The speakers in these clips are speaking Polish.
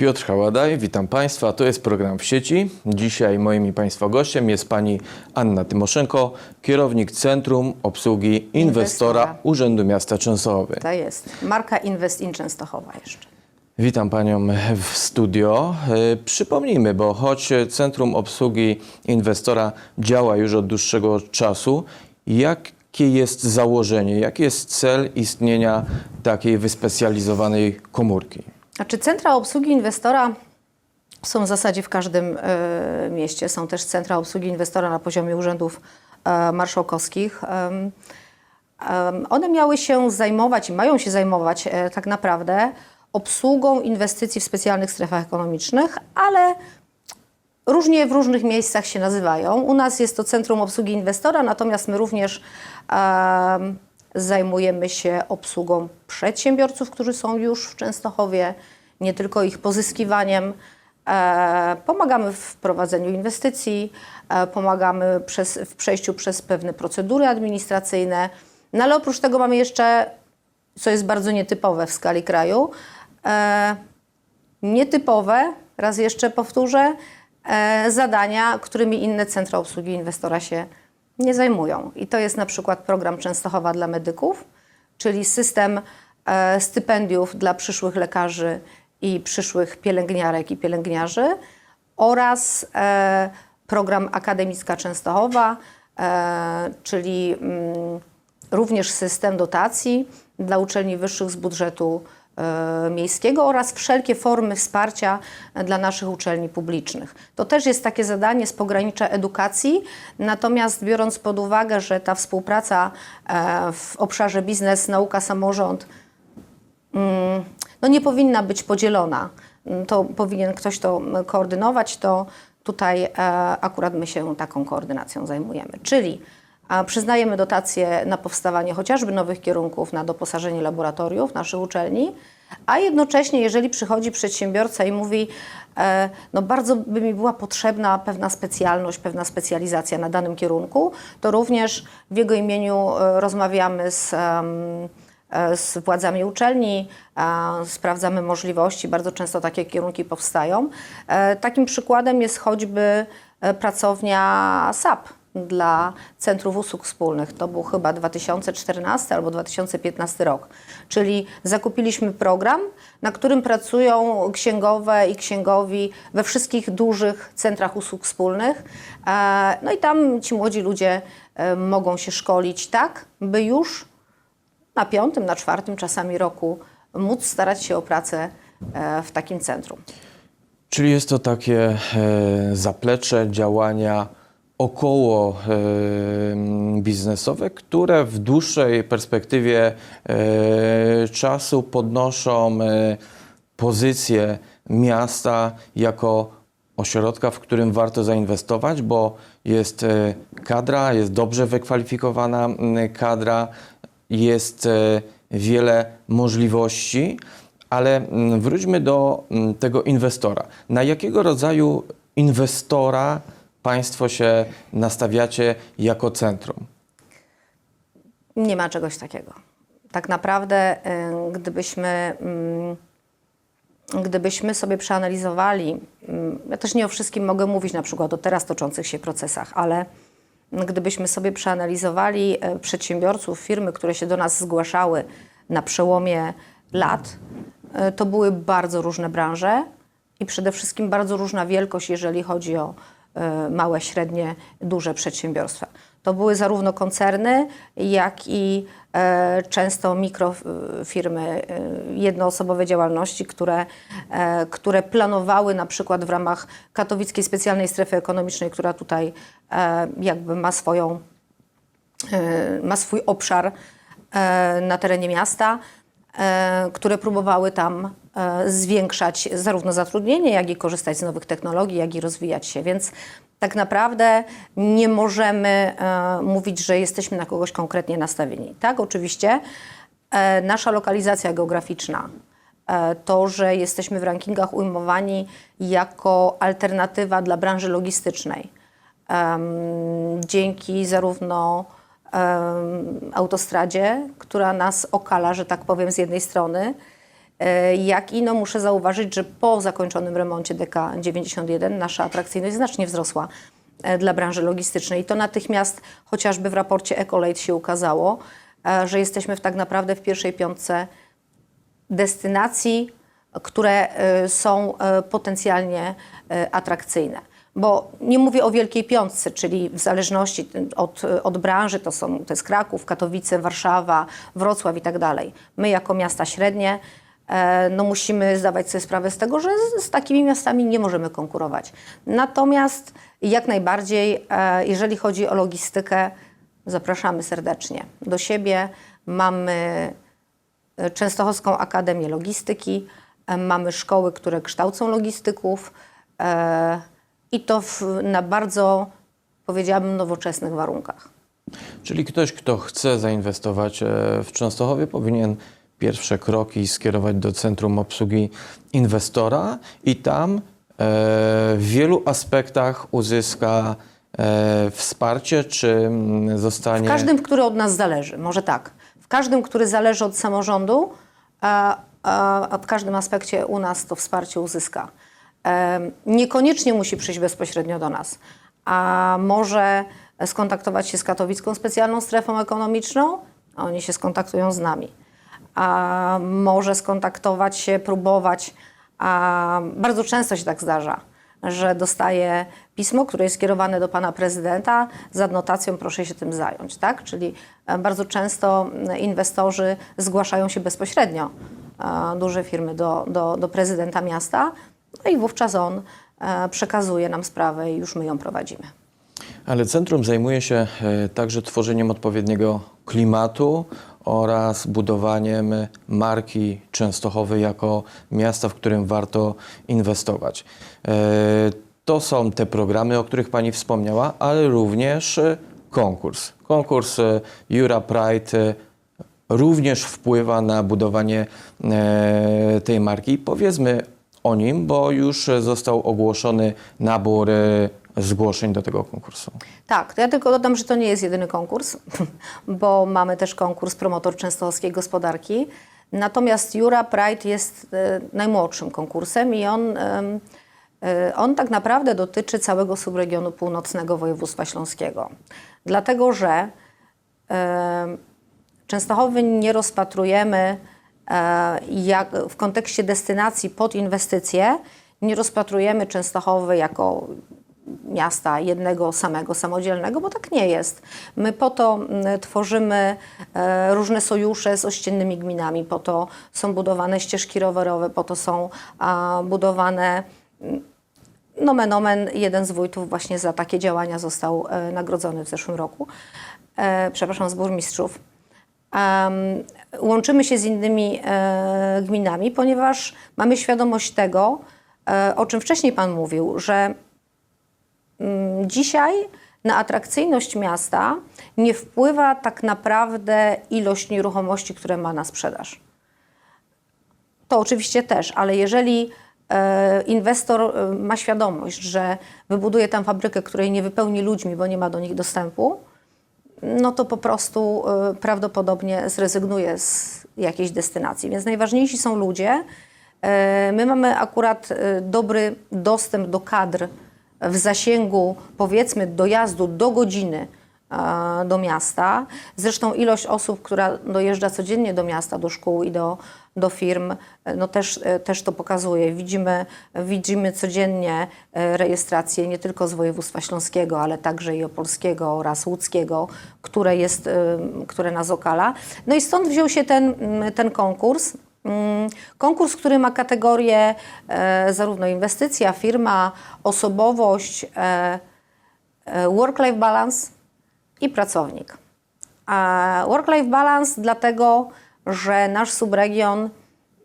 Piotr Haładaj, witam Państwa. To jest program w sieci. Dzisiaj moim i Państwa gościem jest Pani Anna Tymoszenko, kierownik Centrum Obsługi Inwestora, Inwestora. Urzędu Miasta Częstochowy. To jest marka Invest in Częstochowa jeszcze. Witam Panią w studio. E, Przypomnijmy, bo choć Centrum Obsługi Inwestora działa już od dłuższego czasu, jakie jest założenie, jaki jest cel istnienia takiej wyspecjalizowanej komórki? Znaczy centra obsługi inwestora są w zasadzie w każdym e, mieście. Są też centra obsługi inwestora na poziomie urzędów e, marszałkowskich. Em, em, one miały się zajmować i mają się zajmować e, tak naprawdę obsługą inwestycji w specjalnych strefach ekonomicznych, ale różnie w różnych miejscach się nazywają. U nas jest to Centrum Obsługi Inwestora, natomiast my również em, zajmujemy się obsługą przedsiębiorców, którzy są już w Częstochowie, nie tylko ich pozyskiwaniem. E, pomagamy w prowadzeniu inwestycji, e, pomagamy przez, w przejściu przez pewne procedury administracyjne. No ale oprócz tego mamy jeszcze, co jest bardzo nietypowe w skali kraju, e, nietypowe, raz jeszcze powtórzę, zadania, którymi inne centra obsługi inwestora się nie zajmują. I to jest na przykład program Częstochowa dla medyków, czyli system e, stypendiów dla przyszłych lekarzy i przyszłych pielęgniarek i pielęgniarzy oraz e, program Akademicka Częstochowa, e, czyli mm, również system dotacji dla uczelni wyższych z budżetu miejskiego oraz wszelkie formy wsparcia e, dla naszych uczelni publicznych. To też jest takie zadanie z pogranicza edukacji, natomiast biorąc pod uwagę, że ta współpraca e, w obszarze biznes, nauka, samorząd mm, no nie powinna być podzielona. Mm, To powinien ktoś to koordynować, to tutaj e, akurat my się taką koordynacją zajmujemy. Czyli przyznajemy dotacje na powstawanie chociażby nowych kierunków, na doposażenie laboratoriów naszych uczelni, a jednocześnie, jeżeli przychodzi przedsiębiorca i mówi, e, no bardzo by mi była potrzebna pewna specjalność, pewna specjalizacja na danym kierunku, to również w jego imieniu e, rozmawiamy z e, z władzami uczelni, sprawdzamy możliwości, bardzo często takie kierunki powstają. Takim przykładem jest choćby pracownia SAP dla Centrów Usług Wspólnych. To był chyba 2014 albo 2015 rok. Czyli zakupiliśmy program, na którym pracują księgowe i księgowi we wszystkich dużych centrach usług wspólnych. E, No i tam ci młodzi ludzie e, mogą się szkolić tak, by już na piątym, na czwartym czasami roku móc starać się o pracę e, w takim centrum. Czyli jest to takie zaplecze działania około biznesowe, które w dłuższej perspektywie e, czasu podnoszą e, pozycję miasta jako ośrodka, w którym warto zainwestować, bo jest e, kadra, jest dobrze wykwalifikowana kadra, jest wiele możliwości, ale wróćmy do tego inwestora. Na jakiego rodzaju inwestora Państwo się nastawiacie jako centrum? Nie ma czegoś takiego. Tak naprawdę, y, gdybyśmy, mm, gdybyśmy sobie przeanalizowali, mm, ja też nie o wszystkim mogę mówić, na przykład o teraz toczących się procesach, ale gdybyśmy sobie przeanalizowali e, przedsiębiorców, firmy, które się do nas zgłaszały na przełomie lat, e, to były bardzo różne branże i przede wszystkim bardzo różna wielkość, jeżeli chodzi o małe, średnie, duże przedsiębiorstwa. To były zarówno koncerny, jak i e, często mikrofirmy, e, jednoosobowe działalności, które, e, które planowały na przykład w ramach katowickiej specjalnej strefy ekonomicznej, która tutaj e, jakby ma swoją e, ma swój obszar e, na terenie miasta, e, które próbowały tam e, zwiększać zarówno zatrudnienie, jak i korzystać z nowych technologii, jak i rozwijać się. Więc tak naprawdę nie możemy e, mówić, że jesteśmy na kogoś konkretnie nastawieni. Tak, oczywiście e, nasza lokalizacja geograficzna, e, to, że jesteśmy w rankingach ujmowani jako alternatywa dla branży logistycznej, dzięki zarówno autostradzie, która nas okala, że tak powiem, z jednej strony, E, Jak i no, muszę zauważyć, że po zakończonym remoncie DK91 nasza atrakcyjność znacznie wzrosła e, dla branży logistycznej. I to natychmiast chociażby w raporcie Ecolate się ukazało, e, że jesteśmy w tak naprawdę w pierwszej piątce destynacji, które e, są e, potencjalnie e, atrakcyjne. Bo nie mówię o Wielkiej Piątce, czyli w zależności od, od branży, to, są, to jest Kraków, Katowice, Warszawa, Wrocław i tak dalej. My jako miasta średnie e, no musimy zdawać sobie sprawę z tego, że z, z takimi miastami nie możemy konkurować. Natomiast jak najbardziej, e, jeżeli chodzi o logistykę, zapraszamy serdecznie do siebie. Mamy Częstochowską Akademię Logistyki, e, mamy szkoły, które kształcą logistyków e, i to w, na bardzo, powiedziałabym, nowoczesnych warunkach. Czyli ktoś, kto chce zainwestować e, w Częstochowie, powinien pierwsze kroki skierować do Centrum Obsługi Inwestora i tam e, w wielu aspektach uzyska e, wsparcie, czy mm, zostanie... W każdym, który od nas zależy, może tak. W każdym, który zależy od samorządu, a, w każdym aspekcie u nas to wsparcie uzyska. Em, Niekoniecznie musi przyjść bezpośrednio do nas, a może skontaktować się z katowicką specjalną strefą ekonomiczną, a oni się skontaktują z nami. A może skontaktować się, próbować. A bardzo często się tak zdarza, że dostaje pismo, które jest skierowane do pana prezydenta z adnotacją proszę się tym zająć, tak? Czyli e, bardzo często inwestorzy zgłaszają się bezpośrednio, e, duże firmy do, do, do prezydenta miasta, no i wówczas on e, przekazuje nam sprawę i już my ją prowadzimy. Ale centrum zajmuje się także tworzeniem odpowiedniego klimatu oraz budowaniem marki Częstochowy jako miasta, w którym warto inwestować. E, To są te programy, o których Pani wspomniała, ale również konkurs. Konkurs e, Jura Pride e, również wpływa na budowanie tej marki. Powiedzmy o nim, bo już został ogłoszony nabór zgłoszeń do tego konkursu. Tak, ja tylko dodam, że to nie jest jedyny konkurs, bo mamy też konkurs Promotor Częstochowskiej Gospodarki. Natomiast Jura Pride jest e, najmłodszym konkursem i on, e, on tak naprawdę dotyczy całego subregionu północnego województwa śląskiego. Dlatego, że Częstochowy nie rozpatrujemy e, jak w kontekście destynacji pod inwestycje, nie rozpatrujemy Częstochowy jako miasta jednego samego, samodzielnego, bo tak nie jest. My po to mm, tworzymy e, różne sojusze z ościennymi gminami, po to są budowane ścieżki rowerowe, po to są budowane Nomen omen, jeden z wójtów właśnie za takie działania został e, nagrodzony w zeszłym roku. E, przepraszam, z burmistrzów. Łączymy się z innymi gminami, ponieważ mamy świadomość tego, o czym wcześniej Pan mówił, że mm, dzisiaj na atrakcyjność miasta nie wpływa tak naprawdę ilość nieruchomości, które ma na sprzedaż. To oczywiście też, ale jeżeli e, inwestor e, ma świadomość, że wybuduje tam fabrykę, której nie wypełni ludźmi, bo nie ma do nich dostępu, no to po prostu e, prawdopodobnie zrezygnuje z jakiejś destynacji. Więc najważniejsi są ludzie. My mamy akurat dobry dostęp do kadr w zasięgu, powiedzmy, dojazdu do godziny e, do miasta. Zresztą ilość osób, która dojeżdża codziennie do miasta, do szkół i do, do firm, e, no też, e, też to pokazuje. Widzimy, widzimy codziennie rejestracje nie tylko z województwa śląskiego, ale także i opolskiego oraz łódzkiego, które, jest, które nas okala. No i stąd wziął się ten, ten konkurs. Mm, Konkurs, który ma kategorię e, zarówno inwestycja, firma, osobowość, e, e, work-life balance i pracownik. A work-life balance dlatego, że nasz subregion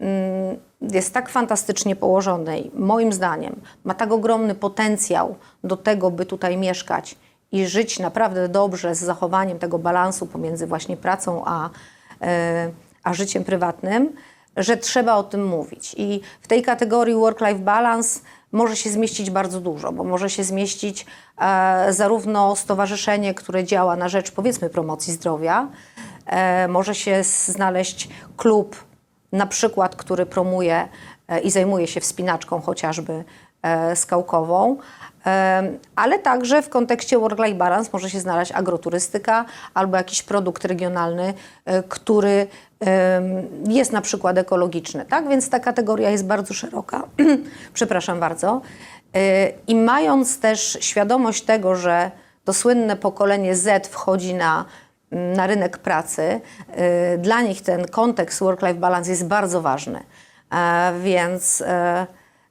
mm, jest tak fantastycznie położony moim zdaniem ma tak ogromny potencjał do tego, by tutaj mieszkać i żyć naprawdę dobrze z zachowaniem tego balansu pomiędzy właśnie pracą a, e, a życiem prywatnym, że trzeba o tym mówić. I w tej kategorii work-life balance może się zmieścić bardzo dużo, bo może się zmieścić e, zarówno stowarzyszenie, które działa na rzecz powiedzmy promocji zdrowia, e, może się znaleźć klub na przykład, który promuje e, i zajmuje się wspinaczką chociażby skałkową, Em, ale także w kontekście work-life balance może się znaleźć agroturystyka albo jakiś produkt regionalny, e, który jest na przykład ekologiczny. Tak więc ta kategoria jest bardzo szeroka. Przepraszam bardzo. E, I mając też świadomość tego, że to słynne pokolenie Z wchodzi na, na rynek pracy, e, dla nich ten kontekst work-life balance jest bardzo ważny. E, Więc e,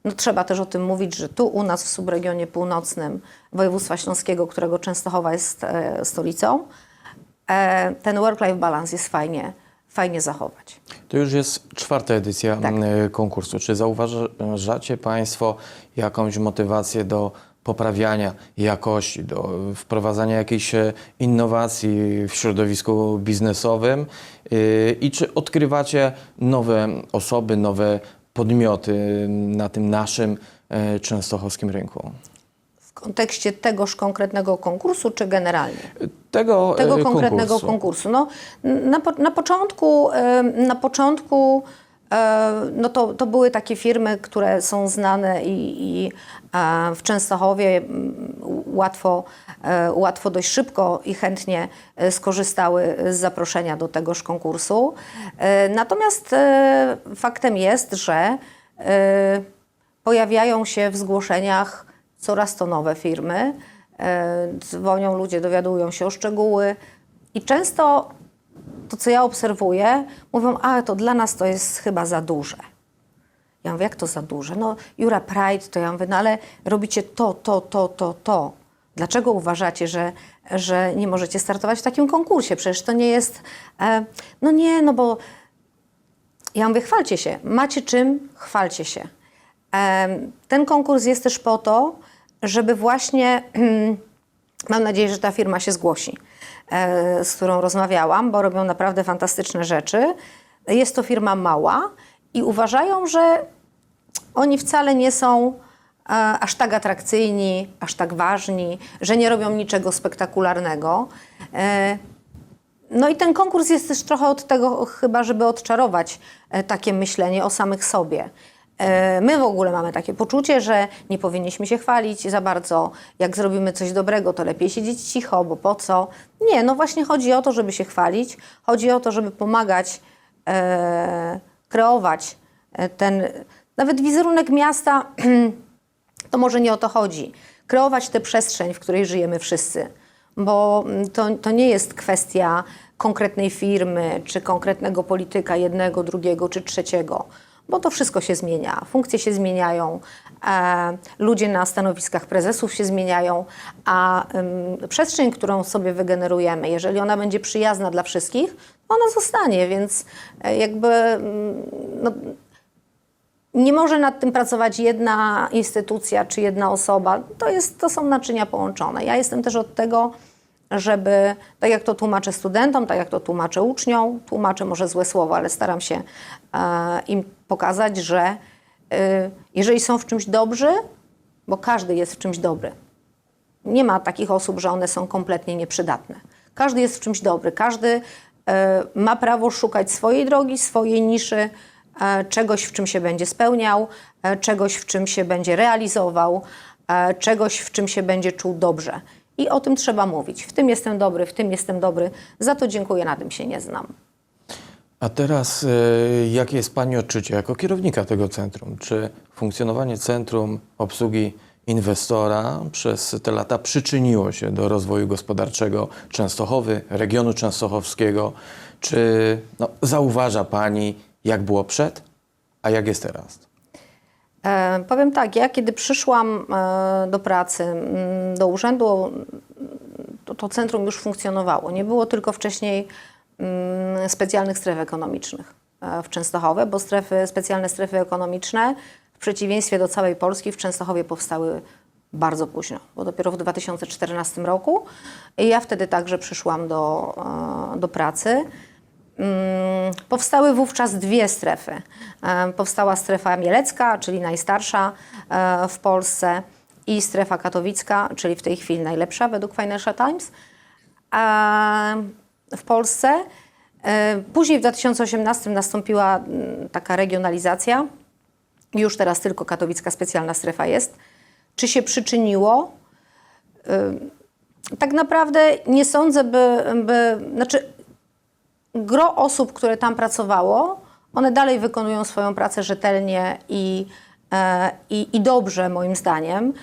no, trzeba też o tym mówić, że tu u nas w subregionie północnym województwa śląskiego, którego Częstochowa jest e, stolicą, e, ten work-life balance jest fajnie, fajnie zachować. To już jest czwarta edycja Tak. m, konkursu. Czy zauważacie Państwo jakąś motywację do poprawiania jakości, do wprowadzania jakichś e, innowacji w środowisku biznesowym? Yy, I czy odkrywacie nowe osoby, nowe podmioty na tym naszym e, częstochowskim rynku? W kontekście tegoż konkretnego konkursu, czy generalnie? Tego, e, tego konkretnego konkursu. konkursu. No, na, na początku, na początku e, no to, to były takie firmy, które są znane i, i w Częstochowie łatwo, e, łatwo, dość szybko i chętnie e, skorzystały z zaproszenia do tegoż konkursu. E, Natomiast faktem jest, że pojawiają się w zgłoszeniach coraz to nowe firmy. Dzwonią ludzie, dowiadują się o szczegóły i często to, co ja obserwuję, mówią, a to dla nas to jest chyba za duże. Ja mówię, jak to za duże? No Jura Pride, to ja mówię, no ale robicie to, to, to, to, to. Dlaczego uważacie, że, że nie możecie startować w takim konkursie? Przecież to nie jest... E, no nie, no bo ja mówię, chwalcie się. Macie czym, chwalcie się. Em, Ten konkurs jest też po to, żeby właśnie, mam nadzieję, że ta firma się zgłosi, e, z którą rozmawiałam, bo robią naprawdę fantastyczne rzeczy. Jest to firma mała i uważają, że oni wcale nie są e, aż tak atrakcyjni, aż tak ważni, że nie robią niczego spektakularnego. E, no i ten konkurs jest też trochę od tego chyba, żeby odczarować e, takie myślenie o samych sobie. E, My w ogóle mamy takie poczucie, że nie powinniśmy się chwalić za bardzo. Jak zrobimy coś dobrego, to lepiej siedzieć cicho, bo po co? Nie, no właśnie chodzi o to, żeby się chwalić. Chodzi o to, żeby pomagać kreować ten, nawet wizerunek miasta, to może nie o to chodzi. Kreować tę przestrzeń, w której żyjemy wszyscy, bo mm, to, to nie jest kwestia konkretnej firmy, czy konkretnego polityka, jednego, drugiego czy trzeciego, bo to wszystko się zmienia. Funkcje się zmieniają, e, ludzie na stanowiskach prezesów się zmieniają, a em, przestrzeń, którą sobie wygenerujemy, jeżeli ona będzie przyjazna dla wszystkich, ona zostanie, więc e, jakby mm, no, nie może nad tym pracować jedna instytucja czy jedna osoba. To, jest, to są naczynia połączone. Ja jestem też od tego, żeby, tak jak to tłumaczę studentom, tak jak to tłumaczę uczniom, tłumaczę może złe słowo, ale staram się e, im pokazać, że e, jeżeli są w czymś dobrzy, bo każdy jest w czymś dobry, nie ma takich osób, że one są kompletnie nieprzydatne. Każdy jest w czymś dobry, każdy e, ma prawo szukać swojej drogi, swojej niszy, czegoś, w czym się będzie spełniał, e, czegoś, w czym się będzie realizował, e, czegoś, w czym się będzie czuł dobrze. I o tym trzeba mówić. W tym jestem dobry, w tym jestem dobry, za to dziękuję, na tym się nie znam. A teraz, e, jakie jest Pani odczucie jako kierownika tego centrum? Czy funkcjonowanie Centrum Obsługi Inwestora przez te lata przyczyniło się do rozwoju gospodarczego Częstochowy, regionu częstochowskiego? Czy no, zauważa Pani, jak było przed, a jak jest teraz? E, powiem tak, ja kiedy przyszłam e, do pracy, do urzędu, to, to centrum już funkcjonowało. Nie było tylko wcześniej mm, specjalnych stref ekonomicznych e, w Częstochowie, bo strefy, specjalne strefy ekonomiczne w przeciwieństwie do całej Polski w Częstochowie powstały bardzo późno, bo dopiero w 2014 roku. I ja wtedy także przyszłam do, e, do pracy. Mm, Powstały wówczas dwie strefy. E, Powstała strefa mielecka, czyli najstarsza e, w Polsce, i strefa katowicka, czyli w tej chwili najlepsza według Financial Times e, w Polsce. Później w 2018 nastąpiła mm, taka regionalizacja. Już teraz tylko katowicka specjalna strefa jest. Czy się przyczyniło? tak naprawdę nie sądzę, by, by znaczy gro osób, które tam pracowało, one dalej wykonują swoją pracę rzetelnie i, e, i, i dobrze, moim zdaniem.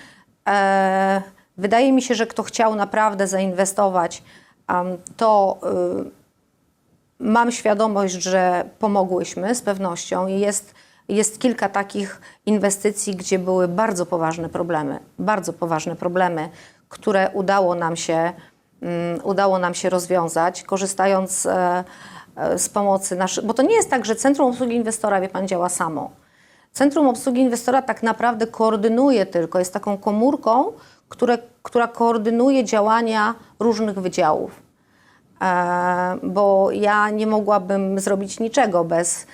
E, wydaje mi się, że kto chciał naprawdę zainwestować, to y, mam świadomość, że pomogłyśmy z pewnością i jest, jest kilka takich inwestycji, gdzie były bardzo poważne problemy, bardzo poważne problemy, które udało nam się, udało nam się rozwiązać, korzystając e, e, z pomocy naszych, bo to nie jest tak, że Centrum Obsługi Inwestora, wie Pan, działa samo. Centrum Obsługi Inwestora tak naprawdę koordynuje tylko, jest taką komórką, które, która koordynuje działania różnych wydziałów e, bo ja nie mogłabym zrobić niczego bez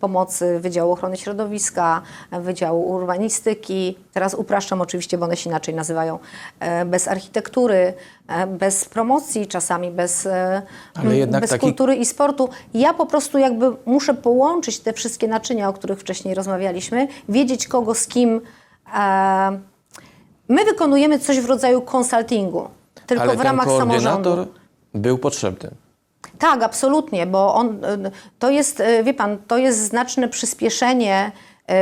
pomocy Wydziału Ochrony Środowiska, e, Wydziału Urbanistyki, teraz upraszczam oczywiście, bo one się inaczej nazywają, e, bez architektury, e, bez promocji, czasami bez, e, bez taki- kultury i sportu. Ja po prostu jakby muszę połączyć te wszystkie naczynia, o których wcześniej rozmawialiśmy, wiedzieć kogo z kim. E, my wykonujemy coś w rodzaju konsultingu, tylko Ale w ramach ten samorządu. był potrzebny. Tak, absolutnie, bo on, y, to jest, y, wie pan, to jest znaczne przyspieszenie y,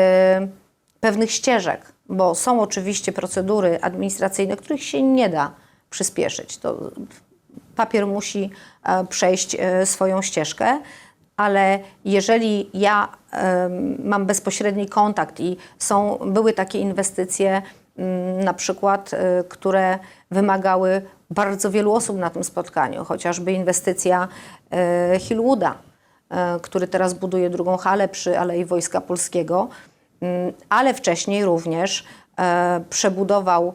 pewnych ścieżek, bo są oczywiście procedury administracyjne, których się nie da przyspieszyć. To papier musi e, przejść e, swoją ścieżkę, ale jeżeli ja mam bezpośredni kontakt i są, były takie inwestycje, na przykład, e, które wymagały bardzo wielu osób na tym spotkaniu, chociażby inwestycja e, Hillwooda, e, który teraz buduje drugą halę przy Alei Wojska Polskiego, Mm, ale wcześniej również przebudował,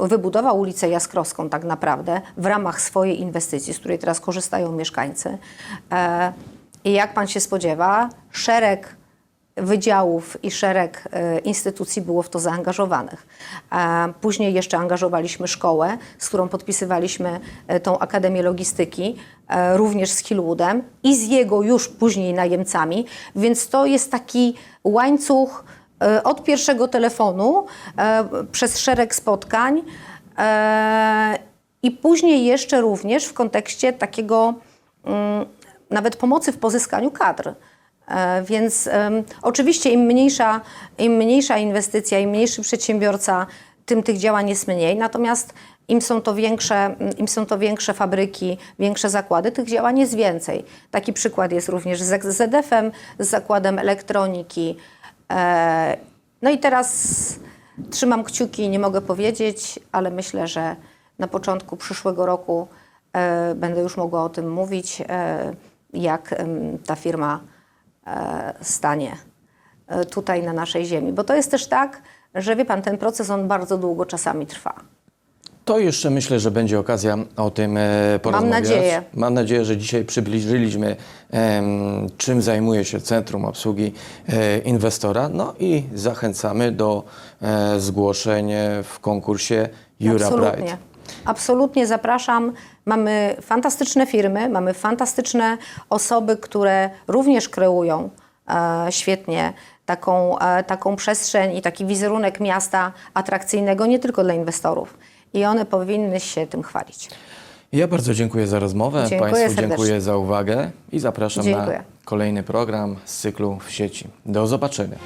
wybudował ulicę Jaskrowską tak naprawdę w ramach swojej inwestycji, z której teraz korzystają mieszkańcy. I jak pan się spodziewa, szereg wydziałów i szereg e, instytucji było w to zaangażowanych. Później jeszcze angażowaliśmy szkołę, z którą podpisywaliśmy e, tą Akademię Logistyki, e, również z Hillwoodem i z jego już później najemcami, więc to jest taki łańcuch od pierwszego telefonu przez szereg spotkań i później jeszcze również w kontekście takiego mm, nawet pomocy w pozyskaniu kadr. E, Więc oczywiście im mniejsza, im mniejsza inwestycja, im mniejszy przedsiębiorca, tym tych działań jest mniej. Natomiast im są to większe, im są to większe fabryki, większe zakłady, tych działań jest więcej. Taki przykład jest również z ZDF-em, z zakładem elektroniki. E, No i teraz trzymam kciuki, nie mogę powiedzieć, ale myślę, że na początku przyszłego roku e, będę już mogła o tym mówić, jak ta firma stanie e, tutaj na naszej ziemi. Bo to jest też tak, że wie pan, ten proces on bardzo długo czasami trwa. To jeszcze myślę, że będzie okazja o tym e, porozmawiać. nadzieję. Mam nadzieję, że dzisiaj przybliżyliśmy, czym zajmuje się Centrum Obsługi e, Inwestora. No i zachęcamy do e, zgłoszeń w konkursie Jura Absolutnie. Bright. Absolutnie zapraszam. Mamy fantastyczne firmy, mamy fantastyczne osoby, które również kreują e, świetnie taką, e, taką przestrzeń i taki wizerunek miasta atrakcyjnego nie tylko dla inwestorów. I one powinny się tym chwalić. Ja bardzo dziękuję za rozmowę. Dziękuję Państwu serdecznie. dziękuję za uwagę i zapraszam Dziękuję. na kolejny program z cyklu w sieci. Do zobaczenia.